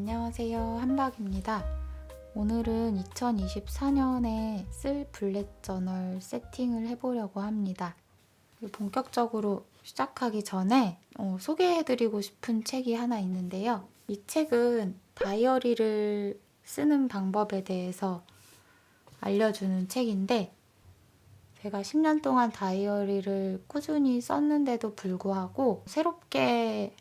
안녕하세요. 한박입니다. 오늘은 2024년에 쓸 블랙 저널 세팅을 해보려고 합니다. 본격적으로 시작하기 전에 어, 소개해드리고 싶은 책이 하나 있는데요. 이 책은 다이어리를 쓰는 방법에 대해서 알려주는 책인데, 제가 10년 동안 다이어리를 꾸준히 썼는데도 불구하고 새롭게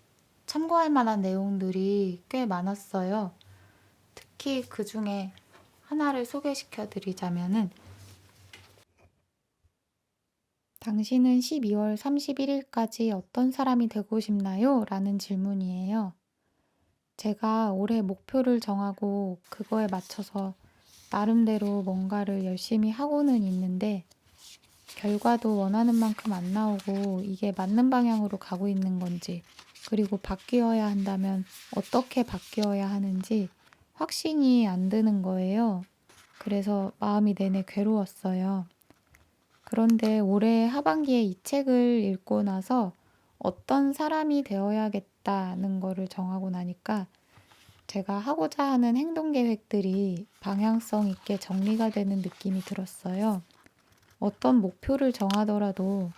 참고할 만한 내용들이 꽤 많았어요. 특히 그 중에 하나를 소개시켜 드리자면은 당신은 12월 31일까지 어떤 사람이 되고 싶나요? 라는 질문이에요. 제가 올해 목표를 정하고 그거에 맞춰서 나름대로 뭔가를 열심히 하고는 있는데 결과도 원하는 만큼 안 나오고 이게 맞는 방향으로 가고 있는 건지 그리고 바뀌어야 한다면 어떻게 바뀌어야 하는지 확신이 안 드는 거예요. 그래서 마음이 내내 괴로웠어요. 그런데 올해 하반기에 이 책을 읽고 나서 어떤 사람이 되어야겠다는 거를 정하고 나니까 제가 하고자 하는 행동 계획들이 방향성 있게 정리가 되는 느낌이 들었어요. 어떤 목표를 정하더라도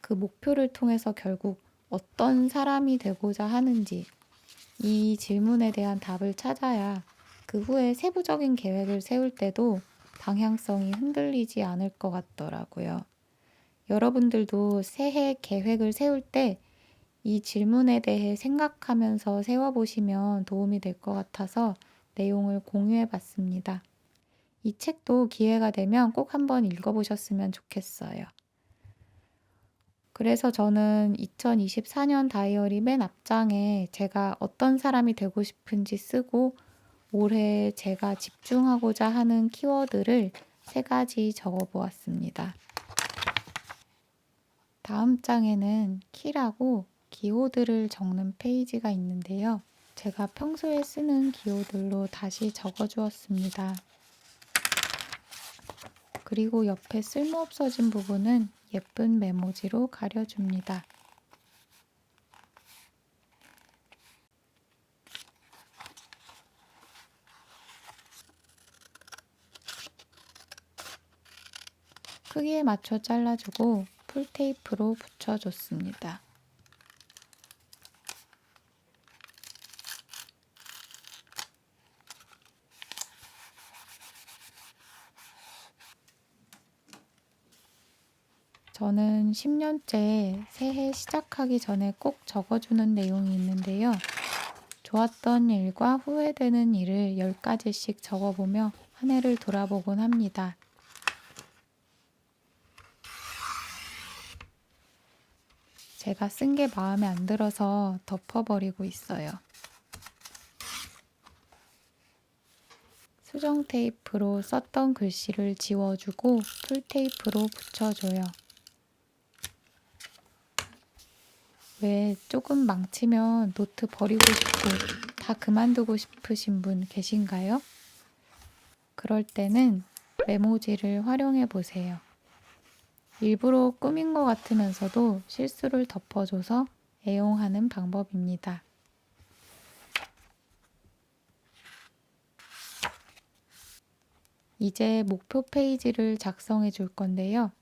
그 목표를 통해서 결국 어떤 사람이 되고자 하는지 이 질문에 대한 답을 찾아야 그 후에 세부적인 계획을 세울 때도 방향성이 흔들리지 않을 것 같더라고요. 여러분들도 새해 계획을 세울 때 이 질문에 대해 생각하면서 세워보시면 도움이 될 것 같아서 내용을 공유해 봤습니다. 이 책도 기회가 되면 꼭 한번 읽어보셨으면 좋겠어요. 그래서 저는 2024년 다이어리 맨 앞장에 제가 어떤 사람이 되고 싶은지 쓰고 올해 제가 집중하고자 하는 키워드를 세 가지 적어 보았습니다. 다음 장에는 키라고 기호들을 적는 페이지가 있는데요. 제가 평소에 쓰는 기호들로 다시 적어 주었습니다. 그리고 옆에 쓸모없어진 부분은 예쁜 메모지로 가려줍니다. 크기에 맞춰 잘라주고 풀테이프로 붙여줬습니다. 저는 10년째 새해 시작하기 전에 꼭 적어주는 내용이 있는데요. 좋았던 일과 후회되는 일을 10가지씩 적어보며 한 해를 돌아보곤 합니다. 제가 쓴 게 마음에 안 들어서 덮어버리고 있어요. 수정 테이프로 썼던 글씨를 지워주고 풀 테이프로 붙여줘요. 왜 조금 망치면 노트 버리고 싶고 다 그만두고 싶으신 분 계신가요? 그럴 때는 메모지를 활용해 보세요. 일부러 꾸민 것 같으면서도 실수를 덮어줘서 애용하는 방법입니다. 이제 목표 페이지를 작성해 줄 건데요.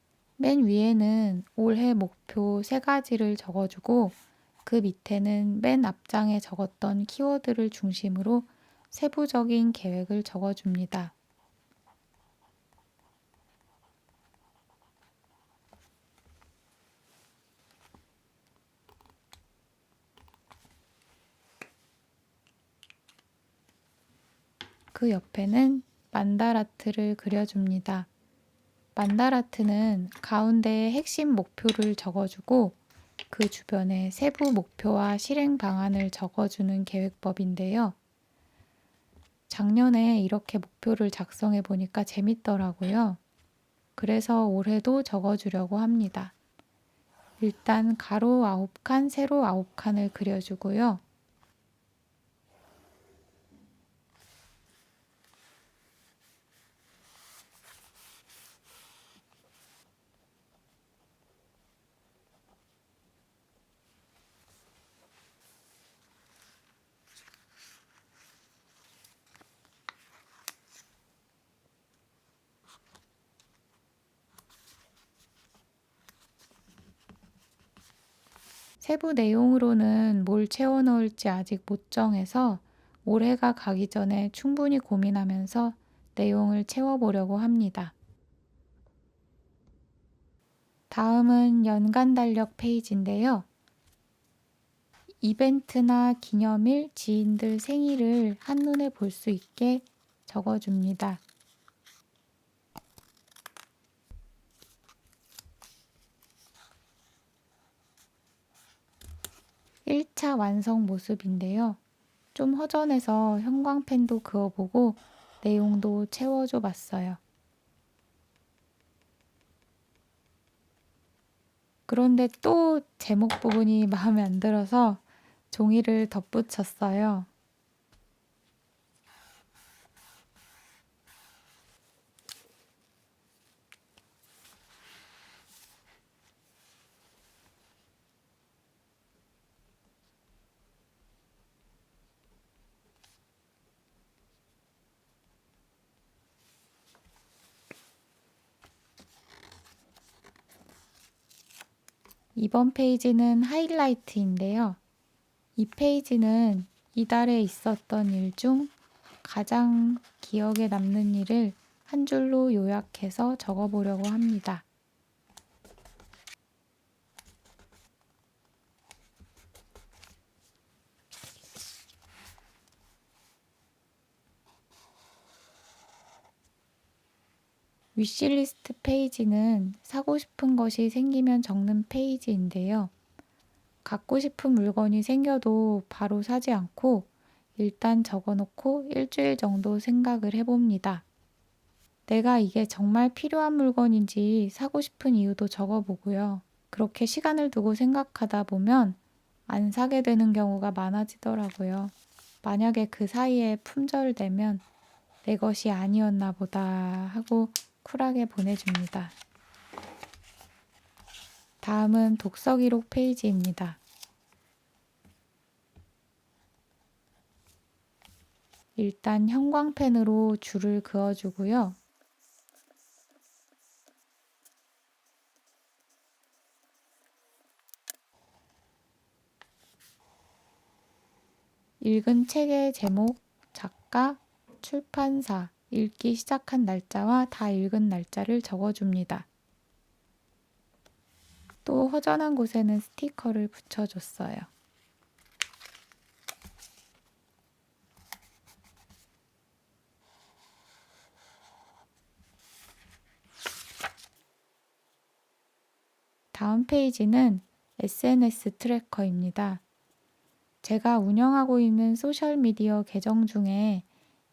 맨 위에는 올해 목표 세 가지를 적어주고 그 밑에는 맨 앞장에 적었던 키워드를 중심으로 세부적인 계획을 적어줍니다. 그 옆에는 만다라트를 그려줍니다. 만다라트는 가운데에 핵심 목표를 적어주고 그 주변에 세부 목표와 실행 방안을 적어주는 계획법인데요. 작년에 이렇게 목표를 작성해 보니까 재밌더라고요. 그래서 올해도 적어주려고 합니다. 일단 가로 9칸, 세로 9칸을 그려주고요. 세부 내용으로는 뭘 채워 넣을지 아직 못 정해서 올해가 가기 전에 충분히 고민하면서 내용을 채워보려고 합니다. 다음은 연간 달력 페이지인데요. 이벤트나 기념일, 지인들 생일을 한눈에 볼 수 있게 적어줍니다. (1차) 완성 모습인데요. 좀 허전해서 형광펜도 그어보고 내용도 채워줘 봤어요. 그런데 또 제목 부분이 마음에 안 들어서 종이를 덧붙였어요. 이번 페이지는 하이라이트인데요. 이 페이지는 이달에 있었던 일 중 가장 기억에 남는 일을 한 줄로 요약해서 적어보려고 합니다. 위시리스트 페이지는 사고 싶은 것이 생기면 적는 페이지인데요. 갖고 싶은 물건이 생겨도 바로 사지 않고 일단 적어놓고 일주일 정도 생각을 해봅니다. 내가 이게 정말 필요한 물건인지 사고 싶은 이유도 적어보고요. 그렇게 시간을 두고 생각하다 보면 안 사게 되는 경우가 많아지더라고요. 만약에 그 사이에 품절되면 내 것이 아니었나 보다 하고 쿨하게 보내줍니다. 다음은 독서 기록 페이지입니다. 일단 형광펜으로 줄을 그어주고요. 읽은 책의 제목, 작가, 출판사, 읽기 시작한 날짜와 다 읽은 날짜를 적어줍니다. 또 허전한 곳에는 스티커를 붙여줬어요. 다음 페이지는 SNS 트래커입니다. 제가 운영하고 있는 소셜미디어 계정 중에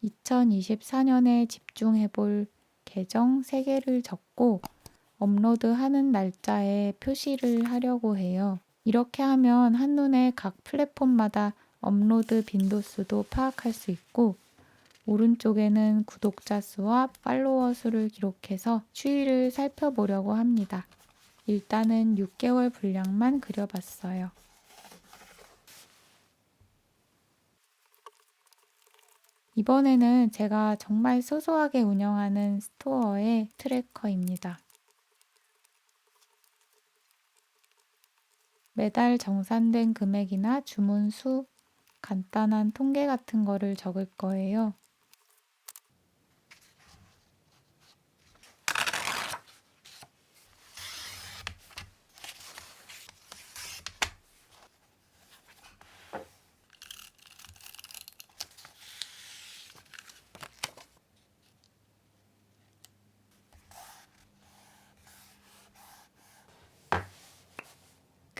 2024년에 집중해 볼 계정 3개를 적고 업로드 하는 날짜에 표시를 하려고 해요. 이렇게 하면 한눈에 각 플랫폼마다 업로드 빈도수도 파악할 수 있고 오른쪽에는 구독자 수와 팔로워 수를 기록해서 추이를 살펴보려고 합니다. 일단은 6개월 분량만 그려봤어요. 이번에는 제가 정말 소소하게 운영하는 스토어의 트래커입니다. 매달 정산된 금액이나 주문 수, 간단한 통계 같은 거를 적을 거예요.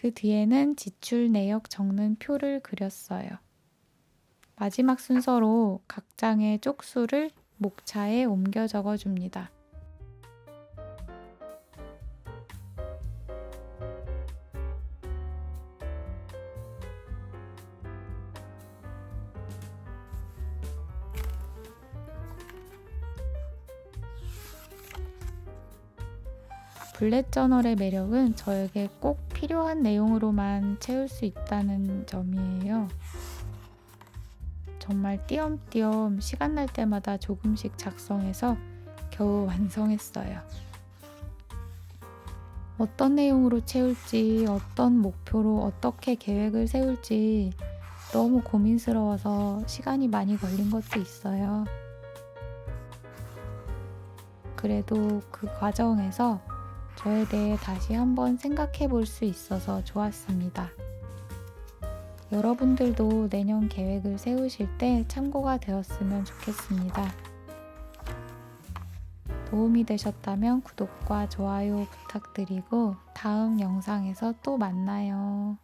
그 뒤에는 지출 내역 적는 표를 그렸어요. 마지막 순서로 각 장의 쪽수를 목차에 옮겨 적어 줍니다. 블랙 저널의 매력은 저에게 꼭 필요한 내용으로만 채울 수 있다는 점이에요. 정말 띄엄띄엄 시간 날 때마다 조금씩 작성해서 겨우 완성했어요. 어떤 내용으로 채울지, 어떤 목표로 어떻게 계획을 세울지 너무 고민스러워서 시간이 많이 걸린 것도 있어요. 그래도 그 과정에서 저에 대해 다시 한번 생각해 볼 수 있어서 좋았습니다. 여러분들도 내년 계획을 세우실 때 참고가 되었으면 좋겠습니다. 도움이 되셨다면 구독과 좋아요 부탁드리고 다음 영상에서 또 만나요.